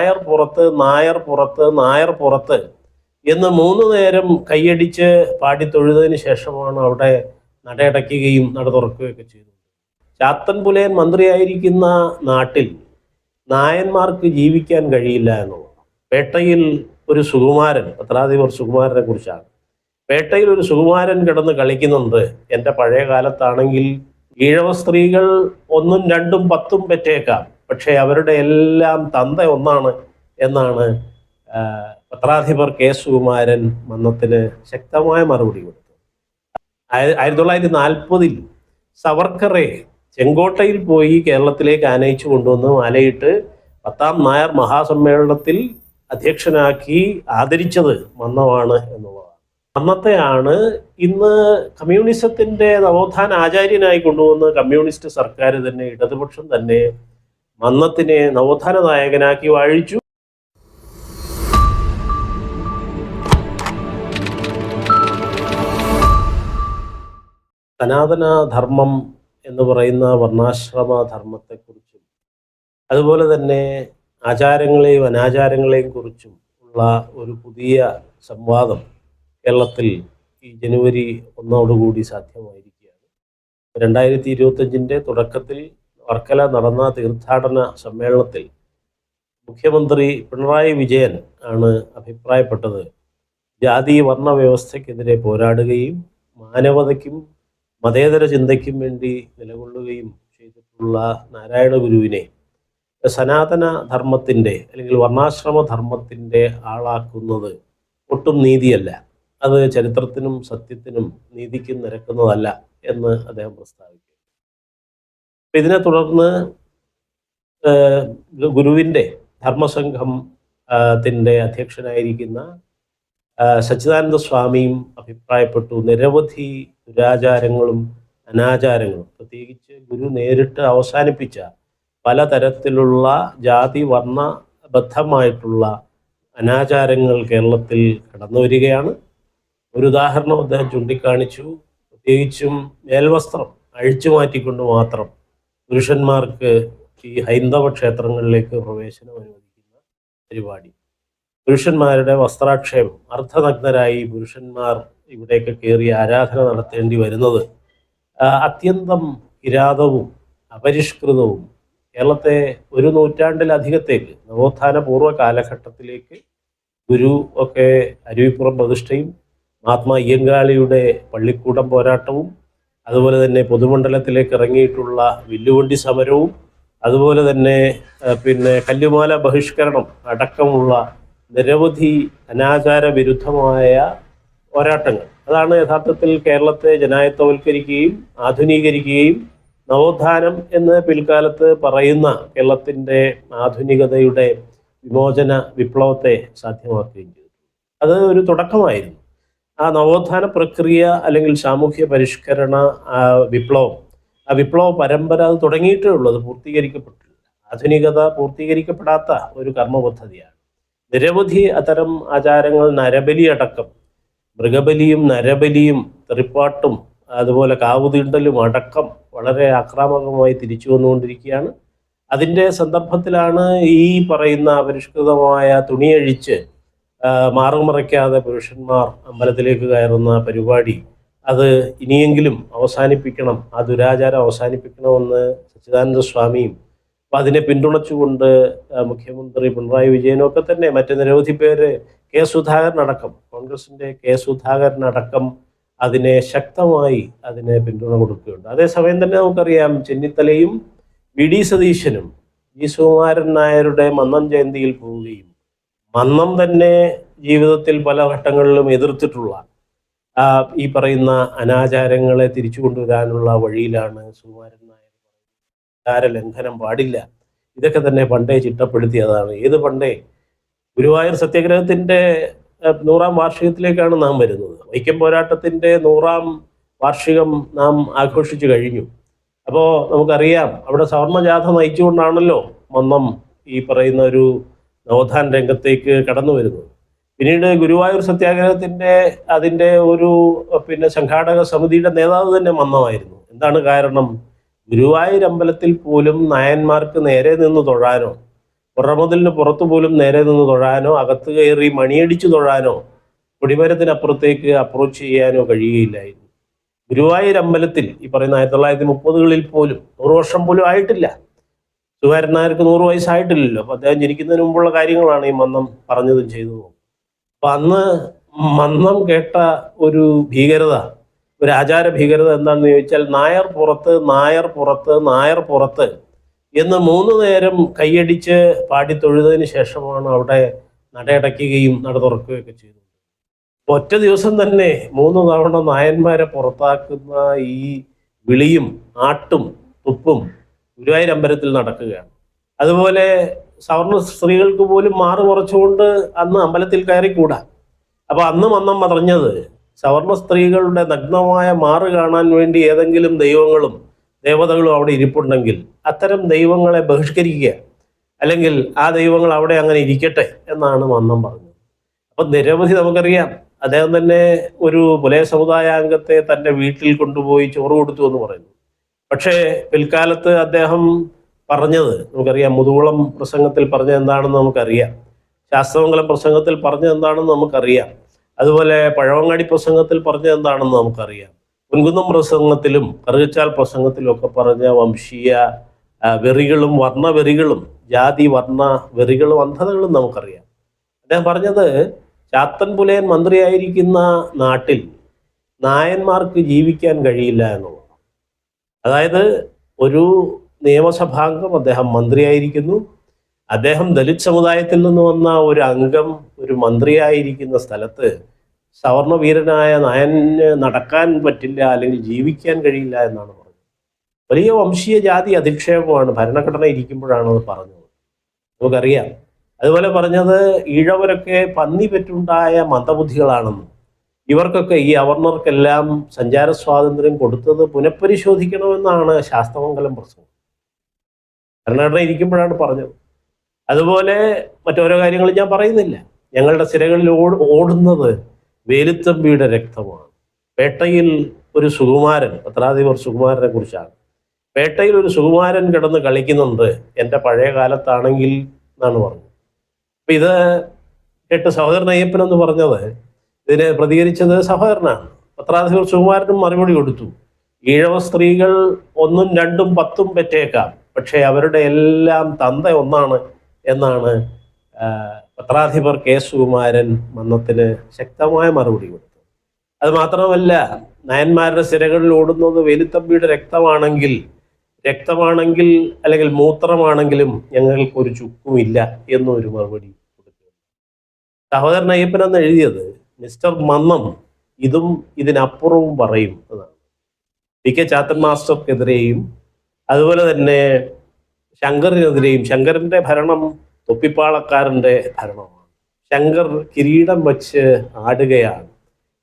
നായർ പുറത്ത് നായർ പുറത്ത് നായർ പുറത്ത് എന്ന് മൂന്ന് നേരം കൈയടിച്ച് പാടി തൊഴുതതിന് ശേഷമാണ് അവിടെ നടയടയ്ക്കുകയും നട തുറക്കുകയൊക്കെ ചെയ്തത്. ചാത്തൻ പുലയൻ മന്ത്രിയായിരിക്കുന്ന നാട്ടിൽ നായന്മാർക്ക് ജീവിക്കാൻ കഴിയില്ല എന്നുള്ളത്. പേട്ടയിൽ ഒരു സുകുമാരൻ പത്രാധിപർ സുകുമാരനെ കുറിച്ചാണ്. പേട്ടയിൽ ഒരു സുകുമാരൻ കിടന്ന് കളിക്കുന്നുണ്ട്. എന്റെ പഴയ കാലത്താണെങ്കിൽ ഈഴവ സ്ത്രീകൾ ഒന്നും രണ്ടും പത്തും പെറ്റേക്കാം. പക്ഷേ അവരുടെ എല്ലാം തന്ത ഒന്നാണ് എന്നാണ് പത്രാധിപർ കെ സുകുമാരൻ മന്നത്തിന് ശക്തമായ മറുപടി കൊടുത്തു ആയ- ആയിരത്തി തൊള്ളായിരത്തി നാൽപ്പതിൽ സവർക്കറെ ചെങ്കോട്ടയിൽ പോയി കേരളത്തിലേക്ക് ആനയിച്ചു കൊണ്ടുവന്ന് മാലയിട്ട് പത്താം നായർ മഹാസമ്മേളനത്തിൽ അധ്യക്ഷനാക്കി ആദരിച്ചത് മന്നമാണ് എന്നുള്ളതാണ്. മന്നത്തെയാണ് ഇന്ന് കമ്മ്യൂണിസത്തിന്റെ നവോത്ഥാന ആചാര്യനായി കൊണ്ടുവന്ന് കമ്മ്യൂണിസ്റ്റ് സർക്കാർ തന്നെ ഇടതുപക്ഷം തന്നെ മന്നത്തിനെ നവോത്ഥാന നായകനാക്കി വാഴിച്ചു. സനാതന ധർമ്മം എന്ന് പറയുന്ന വർണാശ്രമ ധർമ്മത്തെക്കുറിച്ചും അതുപോലെ തന്നെ ആചാരങ്ങളെയും അനാചാരങ്ങളെയും കുറിച്ചും ഉള്ള ഒരു പുതിയ സംവാദം കേരളത്തിൽ ഈ ജനുവരി ഒന്നോടുകൂടി സാധ്യമായിരിക്കുകയാണ്. രണ്ടായിരത്തി ഇരുപത്തഞ്ചിന്റെ തുടക്കത്തിൽ വർക്കല നടന്ന തീർത്ഥാടന സമ്മേളനത്തിൽ മുഖ്യമന്ത്രി പിണറായി വിജയൻ ആണ് അഭിപ്രായപ്പെട്ടത്. ജാതി വർണ വ്യവസ്ഥയ്ക്കെതിരെ പോരാടുകയും മാനവതയ്ക്കും മതേതര ചിന്തയ്ക്കും വേണ്ടി നിലകൊള്ളുകയും ചെയ്തിട്ടുള്ള നാരായണ ഗുരുവിനെ സനാതന ധർമ്മത്തിന്റെ അല്ലെങ്കിൽ വർണാശ്രമ ധർമ്മത്തിന്റെ ആളാക്കുന്നത് ഒട്ടും നീതിയല്ല. അത് ചരിത്രത്തിനും സത്യത്തിനും നീതിക്കും നിരക്കുന്നതല്ല എന്ന് അദ്ദേഹം പ്രസ്താവിക്കുന്നു. അപ്പൊ ഇതിനെ തുടർന്ന് ഗുരുവിന്റെ ധർമ്മസംഘം ത്തിന്റെ അധ്യക്ഷനായിരിക്കുന്ന സച്ചിദാനന്ദ സ്വാമിയും അഭിപ്രായപ്പെട്ടു. നിരവധി ദുരാചാരങ്ങളും അനാചാരങ്ങളും. പ്രത്യേകിച്ച് ഗുരു നേരിട്ട് അവസാനിപ്പിച്ച പലതരത്തിലുള്ള ജാതി വർണബദ്ധമായിട്ടുള്ള അനാചാരങ്ങൾ കേരളത്തിൽ കടന്നു വരികയാണ്. ഒരു ഉദാഹരണം അദ്ദേഹം ചൂണ്ടിക്കാണിച്ചു. പ്രത്യേകിച്ചും മേൽവസ്ത്രം അഴിച്ചു മാറ്റിക്കൊണ്ട് മാത്രം പുരുഷന്മാർക്ക് ഈ ഹൈന്ദവ ക്ഷേത്രങ്ങളിലേക്ക് പ്രവേശനം അനുവദിക്കുന്ന പരിപാടി. പുരുഷന്മാരുടെ വസ്ത്രാക്ഷേപം അർദ്ധനഗ്നരായി പുരുഷന്മാർ ഇവിടേക്ക് കയറി ആരാധന നടത്തേണ്ടി വരുന്നത് അത്യന്തം കിരാതവും അപരിഷ്കൃതവും കേരളത്തെ ഒരു നൂറ്റാണ്ടിലധികത്തേക്ക് നവോത്ഥാന പൂർവ കാലഘട്ടത്തിലേക്ക് ഗുരു ഒക്കെ അരുവിപ്പുറം പ്രതിഷ്ഠയും മഹാത്മാ അയ്യങ്കാളിയുടെ പള്ളിക്കൂടം പോരാട്ടവും അതുപോലെ തന്നെ പൊതുമണ്ഡലത്തിലേക്ക് ഇറങ്ങിയിട്ടുള്ള വില്ലുവണ്ടി സമരവും അതുപോലെ തന്നെ പിന്നെ കല്ലുമാല ബഹിഷ്കരണം അടക്കമുള്ള നിരവധി അനാചാര വിരുദ്ധമായ പോരാട്ടങ്ങൾ. അതാണ് യഥാർത്ഥത്തിൽ കേരളത്തെ ജനായത്വവൽക്കരിക്കുകയും ആധുനീകരിക്കുകയും നവോത്ഥാനം എന്ന് പിൽക്കാലത്ത് പറയുന്ന കേരളത്തിന്റെ ആധുനികതയുടെ വിമോചന വിപ്ലവത്തെ സാധ്യമാക്കുകയും ചെയ്തു. അത് ഒരു തുടക്കമായിരുന്നു. ആ നവോത്ഥാന പ്രക്രിയ അല്ലെങ്കിൽ സാമൂഹ്യ പരിഷ്കരണ വിപ്ലവം ആ വിപ്ലവ പരമ്പര അത് തുടങ്ങിയിട്ടേ ഉള്ളൂ. അത് പൂർത്തീകരിക്കപ്പെട്ടില്ല ആധുനികത പൂർത്തീകരിക്കപ്പെടാത്ത ഒരു കർമ്മ പദ്ധതിയാണ് നിരവധി അത്തരം ആചാരങ്ങൾ നരബലി അടക്കം മൃഗബലിയും നരബലിയും തെറിപ്പാട്ടും അതുപോലെ കാവുതീണ്ടലും അടക്കം വളരെ ആക്രാമകമായി തിരിച്ചു വന്നുകൊണ്ടിരിക്കുകയാണ്. അതിന്റെ സന്ദർഭത്തിലാണ് ഈ പറയുന്ന പരിഷ്കൃതമായ തുണിയഴിച്ച് മാറുമറയ്ക്കാതെ പുരുഷന്മാർ അമ്പലത്തിലേക്ക് കയറുന്ന പരിപാടി അത് ഇനിയെങ്കിലും അവസാനിപ്പിക്കണം ആ ദുരാചാരം അവസാനിപ്പിക്കണമെന്ന് സച്ചിദാനന്ദ സ്വാമിയും അപ്പം അതിനെ പിന്തുണച്ചുകൊണ്ട് മുഖ്യമന്ത്രി പിണറായി വിജയനും ഒക്കെ തന്നെ മറ്റ് നിരവധി പേര് കെ സുധാകരനടക്കം കോൺഗ്രസിന്റെ കെ സുധാകരനടക്കം അതിനെ ശക്തമായി അതിനെ പിന്തുണ കൊടുക്കുകയുണ്ട്. അതേസമയം തന്നെ നമുക്കറിയാം ചെന്നിത്തലയും വി ഡി സതീശനും ജി സുകുമാരൻ നായരുടെ മന്നം ജയന്തിയിൽ പോവുകയും മന്നം തന്നെ ജീവിതത്തിൽ പല ഘട്ടങ്ങളിലും എതിർത്തിട്ടുള്ള ഈ പറയുന്ന അനാചാരങ്ങളെ തിരിച്ചു കൊണ്ടുവരാനുള്ള വഴിയിലാണ് സുകുമാരൻ നായർ ആചാര ലംഘനം പാടില്ല. ഇതൊക്കെ തന്നെ പണ്ടേ ചിട്ടപ്പെടുത്തിയതാണ്. ഏത് പണ്ടേ? ഗുരുവായൂർ സത്യാഗ്രഹത്തിന്റെ നൂറാം വാർഷികത്തിലേക്കാണ് നാം വരുന്നത്. വൈക്കം പോരാട്ടത്തിന്റെ നൂറാം വാർഷികം നാം ആഘോഷിച്ചു കഴിഞ്ഞു. അപ്പോൾ നമുക്കറിയാം അവിടെ സവർണജാഥ നയിച്ചുകൊണ്ടാണല്ലോ മന്നം ഈ പറയുന്ന ഒരു നവോത്ഥാന രംഗത്തേക്ക് കടന്നു വരുന്നത് പിന്നീട് ഗുരുവായൂർ സത്യാഗ്രഹത്തിന്റെ അതിന്റെ ഒരു പിന്നെ സംഘാടക സമിതിയുടെ നേതാവ് തന്നെ മന്നമായിരുന്നു. എന്താണ് കാരണം? ഗുരുവായൂർ അമ്പലത്തിൽ പോലും നായന്മാർക്ക് നേരെ നിന്ന് തൊഴാനോ പുറമുതലിന് പുറത്തു പോലും നേരെ നിന്ന് തൊഴാനോ അകത്ത് കയറി മണിയടിച്ചു തൊഴാനോ കൊടിമരത്തിനപ്പുറത്തേക്ക് അപ്രോച്ച് ചെയ്യാനോ കഴിയുകയില്ലായിരുന്നു. ഗുരുവായൂർ അമ്പലത്തിൽ ഈ പറയുന്ന ആയിരത്തി തൊള്ളായിരത്തി മുപ്പതുകളിൽ പോലും നൂറ് വർഷം പോലും ആയിട്ടില്ല. സുകുമാരൻ നൂറ് വയസ്സായിട്ടില്ലല്ലോ. അപ്പൊ അദ്ദേഹം ജനിക്കുന്നതിന് മുമ്പുള്ള കാര്യങ്ങളാണ് ഈ മന്നം പറഞ്ഞതും ചെയ്തതും. അപ്പൊ അന്ന് മന്നം കേട്ട ഒരു ഭീകരത ഒരു ആചാര ഭീകരത എന്താണെന്ന് ചോദിച്ചാൽ നായർ പുറത്ത് നായർ പുറത്ത് നായർ പുറത്ത് എന്ന് മൂന്ന് നേരം കൈയടിച്ച് പാടി തൊഴുതതിന് ശേഷമാണ് അവിടെ നടയടയ്ക്കുകയും നട തുറക്കുകയൊക്കെ ചെയ്തത്. അപ്പൊ ഒറ്റ ദിവസം തന്നെ മൂന്ന് തവണ നായന്മാരെ പുറത്താക്കുന്ന ഈ വിളിയും ആട്ടും തുപ്പും ഗുരുവായൂർ അമ്പലത്തിൽ നടക്കുകയാണ്. അതുപോലെ സവർണ സ്ത്രീകൾക്ക് പോലും മാറ് കുറച്ചുകൊണ്ട് അന്ന് അമ്പലത്തിൽ കയറിക്കൂടാ. അപ്പൊ അന്ന് വന്നം പറഞ്ഞത് സവർണ സ്ത്രീകളുടെ നഗ്നമായ മാറ് കാണാൻ വേണ്ടി ഏതെങ്കിലും ദൈവങ്ങളും ദേവതകളും അവിടെ ഇരിപ്പുണ്ടെങ്കിൽ അത്തരം ദൈവങ്ങളെ ബഹിഷ്കരിക്കുക. അല്ലെങ്കിൽ ആ ദൈവങ്ങൾ അവിടെ അങ്ങനെ ഇരിക്കട്ടെ എന്നാണ് മന്നം പറഞ്ഞത്. അപ്പൊ നിരവധി നമുക്കറിയാം അദ്ദേഹം തന്നെ ഒരു പുലയ സമുദായാംഗത്തെ തന്റെ വീട്ടിൽ കൊണ്ടുപോയി ചോറ് കൊടുത്തു എന്ന് പറയുന്നു. പക്ഷേ പിൽക്കാലത്ത് അദ്ദേഹം പറഞ്ഞത് നമുക്കറിയാം മുതുകുളം പ്രസംഗത്തിൽ പറഞ്ഞത് എന്താണെന്ന് നമുക്കറിയാം. ശാസ്ത്രമംഗലം പ്രസംഗത്തിൽ പറഞ്ഞത് എന്താണെന്ന് നമുക്കറിയാം. അതുപോലെ പഴവങ്ങാടി പ്രസംഗത്തിൽ പറഞ്ഞത് എന്താണെന്ന് നമുക്കറിയാം. മുൻകുന്നം പ്രസംഗത്തിലും കറുകച്ചാൽ പ്രസംഗത്തിലും ഒക്കെ പറഞ്ഞ വംശീയ വെറികളും വർണവെറികളും ജാതി വർണ വെറികളും അന്ധതകളും നമുക്കറിയാം. അദ്ദേഹം പറഞ്ഞത് ചാത്തൻ പുലയൻ മന്ത്രിയായിരിക്കുന്ന നാട്ടിൽ നായന്മാർക്ക് ജീവിക്കാൻ കഴിയില്ല എന്നുള്ളത്. അതായത് ഒരു നിയമസഭാംഗം അദ്ദേഹം മന്ത്രിയായിരിക്കുന്നു. അദ്ദേഹം ദലിത് സമുദായത്തിൽ നിന്ന് വന്ന ഒരു അംഗം ഒരു മന്ത്രിയായിരിക്കുന്ന സ്ഥലത്ത് സവർണവീരനായ നയന് നടക്കാൻ പറ്റില്ല അല്ലെങ്കിൽ ജീവിക്കാൻ കഴിയില്ല എന്നാണ് പറഞ്ഞത്. വലിയ വംശീയ ജാതി അധിക്ഷേപമാണ് ഭരണഘടന ഇരിക്കുമ്പോഴാണ് അത് പറഞ്ഞത്. നമുക്കറിയാം. അതുപോലെ പറഞ്ഞത് ഈഴവരൊക്കെ പന്നി പറ്റുണ്ടായ മന്ദബുദ്ധികളാണെന്നും. ഇവർക്കൊക്കെ ഈ അവർണർക്കെല്ലാം സഞ്ചാര സ്വാതന്ത്ര്യം കൊടുത്തത് പുനഃപരിശോധിക്കണമെന്നാണ് ശാസ്ത്രമംഗലം പ്രസംഗം. ഭരണഘടന ഇരിക്കുമ്പോഴാണ് പറഞ്ഞത്. അതുപോലെ മറ്റോരോ കാര്യങ്ങളും ഞാൻ പറയുന്നില്ല. ഞങ്ങളുടെ സിരകളിൽ ഓട് ഓടുന്നത് വേലുത്തമ്പിയുടെ രക്തമാണ്. പേട്ടയിൽ ഒരു സുകുമാരൻ പത്രാധിപർ സുകുമാരനെ കുറിച്ചാണ്. പേട്ടയിൽ ഒരു സുകുമാരൻ കിടന്ന് കളിക്കുന്നുണ്ട്. എന്റെ പഴയ കാലത്താണെങ്കിൽ എന്നാണ് പറഞ്ഞത്. അപ്പൊ ഇത് കേട്ട് സഹോദരൻ അയ്യപ്പൻ എന്ന് പറഞ്ഞത് ഇതിനെ പ്രതികരിച്ചത് സഹോദരനാണ്. പത്രാധിപർ സുകുമാരനും മറുപടി കൊടുത്തു. ഈഴവ സ്ത്രീകൾ ഒന്നും രണ്ടും പത്തും പെറ്റേക്കാം. പക്ഷേ അവരുടെ എല്ലാം തന്ത ഒന്നാണ് എന്നാണ് പത്രാധിപർ കെ സുകുമാരൻ മന്നത്തിന് ശക്തമായ മറുപടി കൊടുത്തു. അത് മാത്രമല്ല നയന്മാരുടെ സിരകളിൽ ഓടുന്നത് വേലുത്തമ്പിയുടെ രക്തമാണെങ്കിൽ രക്തമാണെങ്കിൽ അല്ലെങ്കിൽ മൂത്രമാണെങ്കിലും ഞങ്ങൾക്ക് ഒരു ചുക്കുമില്ല എന്നൊരു മറുപടി കൊടുത്തു. സഹോദരൻ അയ്യപ്പൻ എന്ന് എഴുതിയത് മിസ്റ്റർ മന്നം ഇതും ഇതിനപ്പുറവും പറയും എന്നാണ്. പി കെ ചാത്തൻ മാസ്റ്റർക്കെതിരെയും അതുപോലെ തന്നെ ശങ്കറിനെതിരെയും ശങ്കറിന്റെ ഭരണം തൊപ്പിപ്പാളക്കാരന്റെ ഭരണമാണ്. ശങ്കർ കിരീടം വച്ച് ആടുകയാണ്.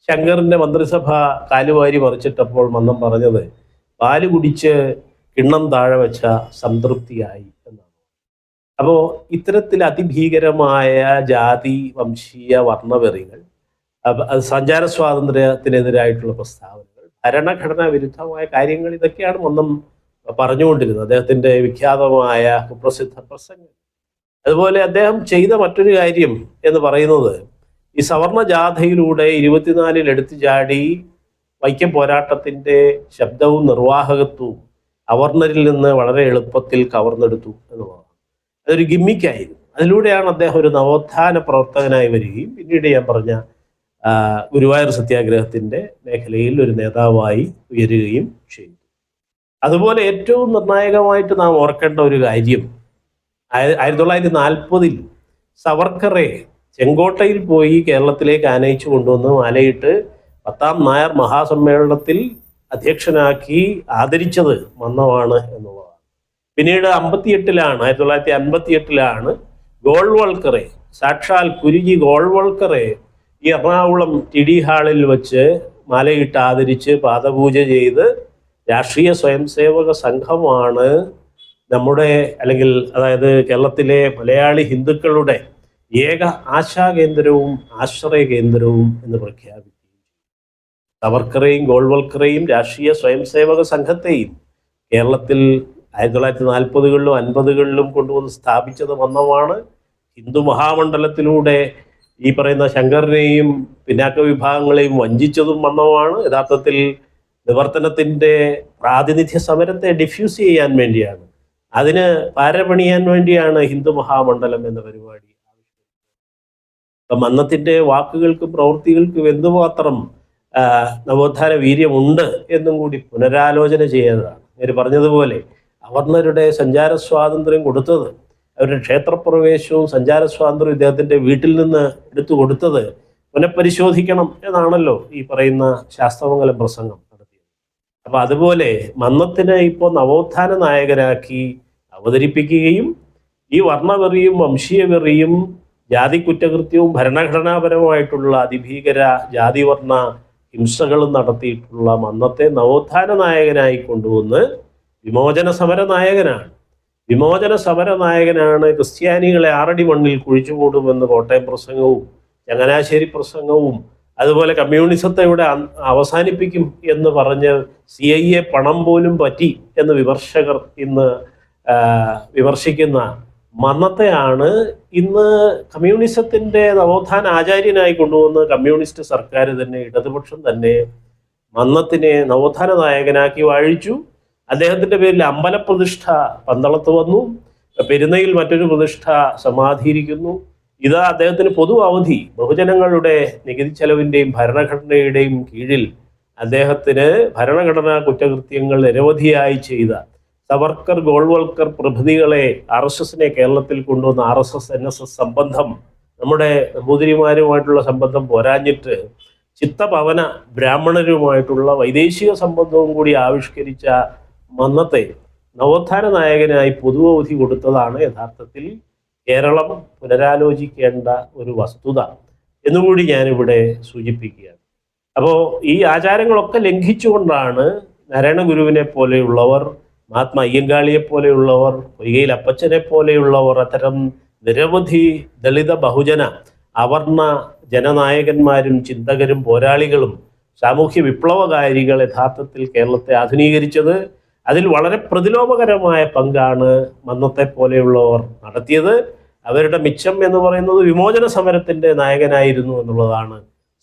ശങ്കറിന്റെ മന്ത്രിസഭ കാലുവാരി മറിച്ചിട്ടപ്പോൾ മന്നം പറഞ്ഞത് പാൽ കുടിച്ച് കിണ്ണം താഴെ വെച്ച സംതൃപ്തിയായി എന്നാണ്. അപ്പോൾ ഇത്തരത്തിൽ അതിഭീകരമായ ജാതി വംശീയ വർണവെറികൾ അത് സഞ്ചാര സ്വാതന്ത്ര്യത്തിനെതിരായിട്ടുള്ള പ്രസ്താവനകൾ ഭരണഘടനാ വിരുദ്ധമായ കാര്യങ്ങൾ ഇതൊക്കെയാണ് മന്നം പറഞ്ഞുകൊണ്ടിരുന്നത്. അദ്ദേഹത്തിന്റെ വിഖ്യാതമായ കുപ്രസിദ്ധ പ്രസംഗം. അതുപോലെ അദ്ദേഹം ചെയ്ത മറ്റൊരു കാര്യം എന്ന് പറയുന്നത് ഈ സവർണ ജാഥയിലൂടെ ഇരുപത്തിനാലിൽ എടുത്തു ചാടി വൈക്കം പോരാട്ടത്തിന്റെ ശബ്ദവും നിർവാഹകത്വവും അവർണരിൽ നിന്ന് വളരെ എളുപ്പത്തിൽ കവർന്നെടുത്തു എന്നുള്ളതാണ്. അതൊരു ഗിമ്മിക്കായിരുന്നു. അതിലൂടെയാണ് അദ്ദേഹം ഒരു നവോത്ഥാന പ്രവർത്തകനായി വരികയും പിന്നീട് ഞാൻ പറഞ്ഞ ഗുരുവായൂർ സത്യാഗ്രഹത്തിന്റെ മേഖലയിൽ ഒരു നേതാവായി ഉയരുകയും ചെയ്തു. അതുപോലെ ഏറ്റവും നിർണായകമായിട്ട് നാം ഓർക്കേണ്ട ഒരു കാര്യം ആയ- ആയിരത്തി തൊള്ളായിരത്തി നാൽപ്പതിൽ സവർക്കറെ ചെങ്കോട്ടയിൽ പോയി കേരളത്തിലേക്ക് ആനയിച്ചു കൊണ്ടുവന്ന് മാലയിട്ട് പത്താം നായർ മഹാസമ്മേളനത്തിൽ അധ്യക്ഷനാക്കി ആദരിച്ചത് മന്നമാണ് എന്നുള്ളതാണ്. പിന്നീട് അമ്പത്തിയെട്ടിലാണ് ആയിരത്തി തൊള്ളായിരത്തി അൻപത്തി എട്ടിലാണ് ഗോൾവൾക്കറെ സാക്ഷാൽ കുരുജി ഗോൾവൾക്കറെ ഈ എറണാകുളം ടി ഹാളിൽ വെച്ച് മാലയിട്ട് ആദരിച്ച് പാദപൂജ ചെയ്ത് രാഷ്ട്രീയ സ്വയംസേവക സംഘമാണ് നമ്മുടെ അല്ലെങ്കിൽ അതായത് കേരളത്തിലെ മലയാളി ഹിന്ദുക്കളുടെ ഏക ആശാകേന്ദ്രവും ആശ്രയ കേന്ദ്രവും എന്ന് പ്രഖ്യാപിക്കുകയും സവർക്കറേയും ഗോൾവൽക്കറേയും രാഷ്ട്രീയ സ്വയംസേവക സംഘത്തെയും കേരളത്തിൽ ആയിരത്തി തൊള്ളായിരത്തി നാൽപ്പതുകളിലും അൻപതുകളിലും കൊണ്ടുവന്ന് സ്ഥാപിച്ചത് വന്നമാണ് ഹിന്ദു മഹാമണ്ഡലത്തിലൂടെ ഈ പറയുന്ന ശങ്കറിനെയും പിന്നാക്ക വിഭാഗങ്ങളെയും വഞ്ചിച്ചതും വന്നതുമാണ്. യഥാർത്ഥത്തിൽ നിവർത്തനത്തിന്റെ പ്രാതിനിധ്യ സമരത്തെ ഡിഫ്യൂസ് ചെയ്യാൻ വേണ്ടിയാണ്. അതിന് പാരപണിയാൻ വേണ്ടിയാണ് ഹിന്ദു മഹാമണ്ഡലം എന്ന പരിപാടി അപ്പം മന്നത്തിന്റെ വാക്കുകൾക്കും പ്രവൃത്തികൾക്കും എന്തുമാത്രം നവോത്ഥാന വീര്യമുണ്ട് എന്നും കൂടി പുനരാലോചന ചെയ്യേണ്ടതാണ് ഞാൻ പറഞ്ഞതുപോലെ അവർണരുടെ സഞ്ചാര സ്വാതന്ത്ര്യം കൊടുത്തത് അവരുടെ ക്ഷേത്രപ്രവേശവും സഞ്ചാര സ്വാതന്ത്ര്യം ഇദ്ദേഹത്തിന്റെ വീട്ടിൽ നിന്ന് എടുത്തു കൊടുത്തത് പുനഃപരിശോധിക്കണം എന്നാണല്ലോ ഈ പറയുന്ന ശാസ്ത്രമംഗലം പ്രസംഗം നടത്തിയത്. അപ്പൊ അതുപോലെ മന്നത്തിനെ ഇപ്പോൾ നവോത്ഥാന നായകരാക്കി അവതരിപ്പിക്കുകയും ഈ വർണവെറിയും വംശീയവെറിയും ജാതി കുറ്റകൃത്യവും ഭരണഘടനാപരമായിട്ടുള്ള അതിഭീകര ജാതിവർണ ഹിംസകളും നടത്തിയിട്ടുള്ള മന്നത്തെ നവോത്ഥാന നായകനായി കൊണ്ടുവന്ന് വിമോചന സമര നായകനാണ്. വിമോചന സമര നായകനാണ് ക്രിസ്ത്യാനികളെ ആറടി മണ്ണിൽ കുഴിച്ചുകൂടുമെന്ന് കോട്ടയം പ്രസംഗവും ചങ്ങനാശ്ശേരി പ്രസംഗവും അതുപോലെ കമ്മ്യൂണിസത്തെ ഇവിടെ അവസാനിപ്പിക്കും എന്ന് പറഞ്ഞ് സി ഐ എ പണം പോലും പറ്റി എന്ന് വിമർശകർ ഇന്ന് വിമർശിക്കുന്ന മന്നത്തെയാണ് ഇന്ന് കമ്മ്യൂണിസത്തിന്റെ നവോത്ഥാന ആചാര്യനായി കൊണ്ടുവന്ന് കമ്മ്യൂണിസ്റ്റ് സർക്കാർ തന്നെ ഇടതുപക്ഷം തന്നെ മന്നത്തിനെ നവോത്ഥാന നായകനാക്കി വാഴിച്ചു. അദ്ദേഹത്തിന്റെ പേരിൽ അമ്പലപ്രതിഷ്ഠ പന്തളത്ത് വന്നു പെരുന്നയിൽ മറ്റൊരു പ്രതിഷ്ഠ സമാധിയിരിക്കുന്നു. ഇത് അദ്ദേഹത്തിന് പൊതു അവധി. ബഹുജനങ്ങളുടെ നികുതി ചെലവിന്റെയും ഭരണഘടനയുടെയും കീഴിൽ അദ്ദേഹത്തിന് ഭരണഘടനാ കുറ്റകൃത്യങ്ങൾ നിരവധിയായി ചെയ്ത സവർക്കർ ഗോൾവൽക്കർ പ്രഭൃതികളെ ആർ എസ് എസിനെ കേരളത്തിൽ കൊണ്ടുവന്ന R S S N S S സംബന്ധം നമ്മുടെ നമ്പൂതിരിമാരുമായിട്ടുള്ള സംബന്ധം പോരാഞ്ഞിട്ട് ചിത്തഭവന ബ്രാഹ്മണരുമായിട്ടുള്ള വൈദേശിക സംബന്ധവും കൂടി ആവിഷ്കരിച്ച മന്നത്തെ നവോത്ഥാന നായകനായി പൊതുവധി കൊടുത്തതാണ് യഥാർത്ഥത്തിൽ കേരളം പുനരാലോചിക്കേണ്ട ഒരു വസ്തുത എന്നുകൂടി ഞാനിവിടെ സൂചിപ്പിക്കുകയാണ്. അപ്പോൾ ഈ ആചാരങ്ങളൊക്കെ ലംഘിച്ചുകൊണ്ടാണ് നാരായണ ഗുരുവിനെ പോലെയുള്ളവർ മഹാത്മാ അയ്യങ്കാളിയെ പോലെയുള്ളവർ പൊയ്കയിൽ അപ്പച്ചനെ പോലെയുള്ളവർ അത്തരം നിരവധി ദളിത ബഹുജന അവർണ ജനനായകന്മാരും ചിന്തകരും പോരാളികളും സാമൂഹ്യ വിപ്ലവകാരികൾ യഥാർത്ഥത്തിൽ കേരളത്തെ ആധുനീകരിച്ചത് അതിൽ വളരെ പ്രതിലോഭകരമായ പങ്കാണ് മന്നത്തെ പോലെയുള്ളവർ നടത്തിയത്. അവരുടെ മിച്ചം എന്ന് പറയുന്നത് വിമോചന സമരത്തിന്റെ നായകനായിരുന്നു എന്നുള്ളതാണ്.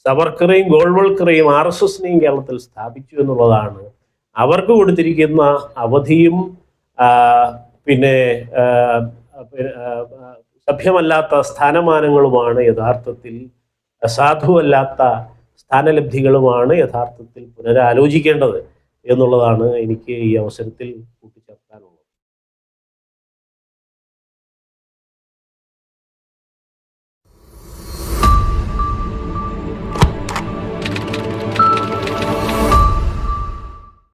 സവർക്കറേയും ഗോൾവൾക്കറേയും ആർ എസ് എസിനെയും കേരളത്തിൽ സ്ഥാപിച്ചു എന്നുള്ളതാണ്. അവർക്ക് കൊടുത്തിരിക്കുന്ന അവധിയും പിന്നെ സഭ്യമല്ലാത്ത സ്ഥാനമാനങ്ങളുമാണ് യഥാർത്ഥത്തിൽ സാധുവല്ലാത്ത സ്ഥാനലബ്ധികളുമാണ് യഥാർത്ഥത്തിൽ പുനരാലോചിക്കേണ്ടത്. എന്നുള്ളതാണ് എനിക്ക് ഈ അവസരത്തിൽ